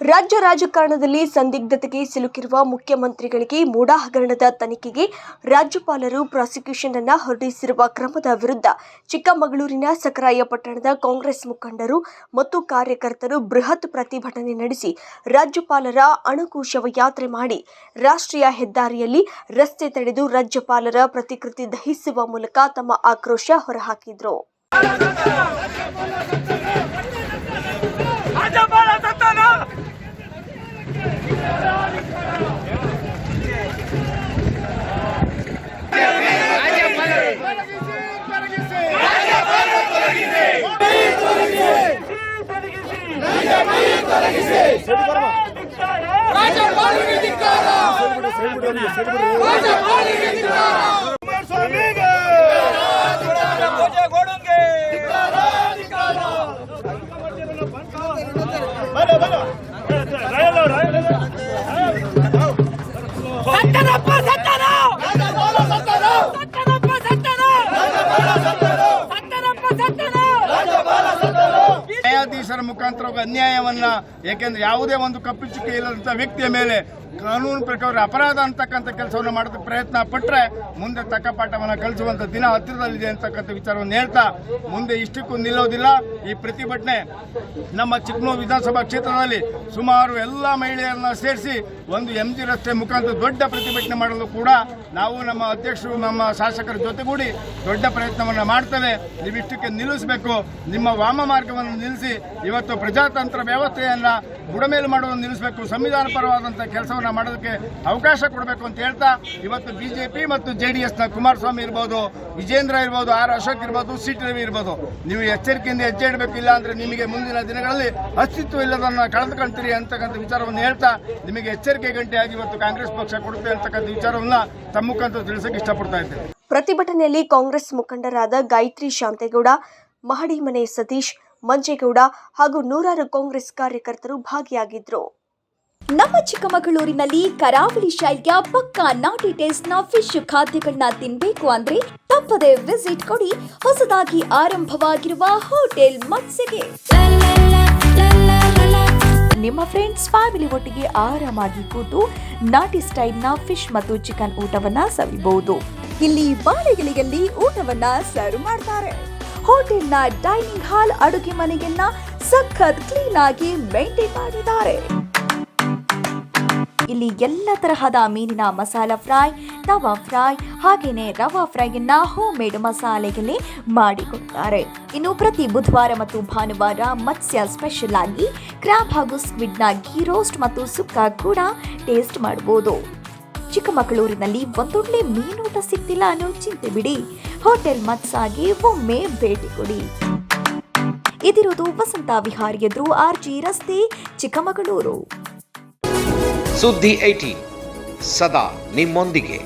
ರಾಜ್ಯ ರಾಜಕಾರಣದಲ್ಲಿ ಸಂದಿಗ್ಧತೆಗೆ ಸಿಲುಕಿರುವ ಮುಖ್ಯಮಂತ್ರಿಗಳಿಗೆ ಮೂಡಾ ಹಗರಣದ ತನಿಖೆಗೆ ರಾಜ್ಯಪಾಲರು ಪ್ರಾಸಿಕ್ಯೂಷನ್ ಅನ್ನು ಹೊರಡಿಸಿರುವ ಕ್ರಮದ ವಿರುದ್ಧ ಚಿಕ್ಕಮಗಳೂರಿನ ಸಕರಾಯ ಪಟ್ಟಣದ ಕಾಂಗ್ರೆಸ್ ಮುಖಂಡರು ಮತ್ತು ಕಾರ್ಯಕರ್ತರು ಬೃಹತ್ ಪ್ರತಿಭಟನೆ ನಡೆಸಿ ರಾಜ್ಯಪಾಲರ ಅಣಕು ಶವಯಾತ್ರೆ ಮಾಡಿ ರಾಷ್ಟ್ರೀಯ ಹೆದ್ದಾರಿಯಲ್ಲಿ ರಸ್ತೆ ತಡೆದು ರಾಜ್ಯಪಾಲರ ಪ್ರತಿಕೃತಿ ದಹಿಸುವ ಮೂಲಕ ತಮ್ಮ ಆಕ್ರೋಶ ಹೊರಹಾಕಿದ್ರು ಕುಮಾರಸ್ವಾಮಿಗೆ ಮುಖಾಂತರ ಅನ್ಯಾಯವನ್ನ, ಏಕೆಂದರೆ ಯಾವುದೇ ಒಂದು ಕಪ್ಪು ಚುಕ್ಕಿ ಇಲ್ಲದಂತ ವ್ಯಕ್ತಿಯ ಮೇಲೆ ಕಾನೂನು ಪ್ರಕಾರ ಅಪರಾಧ ಅಂತಕ್ಕಂಥ ಕೆಲಸವನ್ನು ಮಾಡೋದಕ್ಕೆ ಪ್ರಯತ್ನ ಪಟ್ಟರೆ ಮುಂದೆ ತಕ್ಕ ಪಾಠವನ್ನು ಕಲಿಸುವಂಥ ದಿನ ಹತ್ತಿರದಲ್ಲಿದೆ ಅಂತಕ್ಕಂಥ ವಿಚಾರವನ್ನು ಹೇಳ್ತಾ ಮುಂದೆ ಇಷ್ಟಕ್ಕೂ ನಿಲ್ಲೋದಿಲ್ಲ. ಈ ಪ್ರತಿಭಟನೆ ನಮ್ಮ ಚಿಕ್ಕಮಗಳೂರು ವಿಧಾನಸಭಾ ಕ್ಷೇತ್ರದಲ್ಲಿ ಸುಮಾರು ಎಲ್ಲ ಮಹಿಳೆಯರನ್ನ ಸೇರಿಸಿ ಒಂದು ಎಂ ಜಿ ರಸ್ತೆ ಮುಖಾಂತರ ದೊಡ್ಡ ಪ್ರತಿಭಟನೆ ಮಾಡಲು ಕೂಡ ನಾವು ನಮ್ಮ ಅಧ್ಯಕ್ಷರು, ನಮ್ಮ ಶಾಸಕರ ಜೊತೆಗೂಡಿ ದೊಡ್ಡ ಪ್ರಯತ್ನವನ್ನು ಮಾಡ್ತೇವೆ. ನೀವಿಷ್ಟಕ್ಕೆ ನಿಲ್ಲಿಸಬೇಕು. ನಿಮ್ಮ ವಾಮ ಮಾರ್ಗವನ್ನು ನಿಲ್ಲಿಸಿ ಇವತ್ತು ಪ್ರಜಾತಂತ್ರ ವ್ಯವಸ್ಥೆಯನ್ನು ಬುಡಮೇಲು ಮಾಡೋದನ್ನು ನಿಲ್ಲಿಸಬೇಕು, ಸಂವಿಧಾನ ಪರವಾದಂಥ ಕೆಲಸವನ್ನು ಮಾಡೋದಕ್ಕೆ ಅವಕಾಶ ಕೊಡಬೇಕು ಅಂತ ಹೇಳ್ತಾ ಇವತ್ತು ಬಿ ಜೆ ಪಿ ಮತ್ತು ಜೆ ಡಿ ಎಸ್ನ ಕುಮಾರಸ್ವಾಮಿ ಇರ್ಬೋದು, ವಿಜೇಂದ್ರ ಇರ್ಬೋದು, ಆರ್ ಅಶೋಕ್ ಇರ್ಬೋದು, ಸಿ ಟಿ ರವಿ ಇರ್ಬೋದು. ನೀವು ಎಚ್ಚರಿಕೆಯಿಂದ ಹೆಜ್ಜೆ ಇಡಬೇಕು, ಇಲ್ಲ ಅಂದ್ರೆ ನಿಮಗೆ ಮುಂದಿನ ದಿನಗಳಲ್ಲಿ ಅಸ್ತಿತ್ವ ಇಲ್ಲದನ್ನು ಕಳೆದುಕೊಳ್ತೀರಿ ಅಂತಕ್ಕಂಥ ವಿಚಾರವನ್ನು ಹೇಳ್ತಾ ನಿಮಗೆ ಎಚ್ಚರಿಕೆ ಗಂಟೆಯಾಗಿ ಇವತ್ತು ಕಾಂಗ್ರೆಸ್ ಪಕ್ಷ ಕೊಡುತ್ತೆ ಅಂತಕ್ಕಂಥ ವಿಚಾರವನ್ನು ತಮ್ಮ ಮುಖಾಂತರ ತಿಳಿಸೋಕೆ ಇಷ್ಟಪಡ್ತಾ ಇದ್ದೇನೆ. ಪ್ರತಿಭಟನೆಯಲ್ಲಿ ಕಾಂಗ್ರೆಸ್ ಮುಖಂಡರಾದ ಗಾಯತ್ರಿ ಶಾಂತೇಗೌಡ ಮಹಡಿಮನೆ ಸತೀಶ್ ಮಂಜೇಗೌಡ ಹಾಗೂ ನೂರಾರು ಕಾಂಗ್ರೆಸ್ ಕಾರ್ಯಕರ್ತರು ಭಾಗಿಯಾಗಿದ್ರು. ನಮ್ಮ ಚಿಕ್ಕಮಗಳೂರಿನಲ್ಲಿ ಕರಾವಳಿ ಶೈಲಿಯ ಪಕ್ಕಾ ನಾಟಿ ಟೇಸ್ಟ್ನ ಫಿಶ್ ಖಾದ್ಯಗಳನ್ನ ತಿನ್ಬೇಕು ಅಂದ್ರೆ ತಪ್ಪದೆ ವಿಸಿಟ್ ಕೊಡಿ. ಹೊಸದಾಗಿ ಆರಂಭವಾಗಿರುವ ಹೋಟೆಲ್ ಮತ್ಸೆಗೆ ನಿಮ್ಮ ಫ್ರೆಂಡ್ಸ್ ಫ್ಯಾಮಿಲಿ ಒಟ್ಟಿಗೆ ಆರಾಮಾಗಿ ಕೂತು ನಾಟಿ ಸ್ಟೈಲ್ನ ಫಿಶ್ ಮತ್ತು ಚಿಕನ್ ಊಟವನ್ನ ಸವಿಬಹುದು ಇಲ್ಲಿ ಬಾಳೆಗಿಳಿಯಲ್ಲಿ ಊಟವನ್ನ ಸರ್ವ್ ಮಾಡ್ತಾರೆ. ಹೋಟೆಲ್ನ ಡೈನಿಂಗ್ ಹಾಲ್ ಅಡುಗೆ ಮನೆಯನ್ನ ಸಖತ್ ಕ್ಲೀನ್ ಆಗಿ ಮೇಂಟೈನ್ ಮಾಡಿದ್ದಾರೆ. ಇಲ್ಲಿ ಎಲ್ಲ ತರಹದ ಮೀನಿನ ಮಸಾಲ ಫ್ರೈ, ತವಾ ಫ್ರೈ ಹಾಗೆಯೇ ರವಾ ಫ್ರೈಯನ್ನ ಹೋಮ್ ಮೇಡ್ ಮಸಾಲೆಗಳೇ ಮಾಡಿಕೊಡ್ತಾರೆ. ಇನ್ನು ಪ್ರತಿ ಬುಧವಾರ ಮತ್ತು ಭಾನುವಾರ ಮತ್ಸ್ಯ ಸ್ಪೆಷಲ್ ಆಗಿ ಕ್ರ್ಯಾಬ್ ಹಾಗೂ ಸ್ಕ್ವಿಡ್ನ ಗೀ ರೋಸ್ಟ್ ಮತ್ತು ಸುಕ್ಕ ಕೂಡ ಟೇಸ್ಟ್ ಮಾಡಬಹುದು ಚಿಕ್ಕಮಗಳೂರಿನಲ್ಲಿ ಒಂದೊಳ್ಳೆ ಮೀನೂಟ ಸಿಗ್ತಿಲ್ಲ ಅನ್ನೋ ಚಿಂತೆ ಬಿಡಿ. ಹೋಟೆಲ್ ಮತ್ಸಾಗಿ ಒಮ್ಮೆ ಭೇಟಿ ಕೊಡಿ. ಇದಿರೋದು ವಸಂತ ವಿಹಾರ್ ಎದುರು ಆರ್ಜಿ ರಸ್ತೆ, ಚಿಕ್ಕಮಗಳೂರು. ಸುದ್ದಿ ಏಟಿ ಸದಾ ನಿಮ್ಮೊಂದಿಗೆ.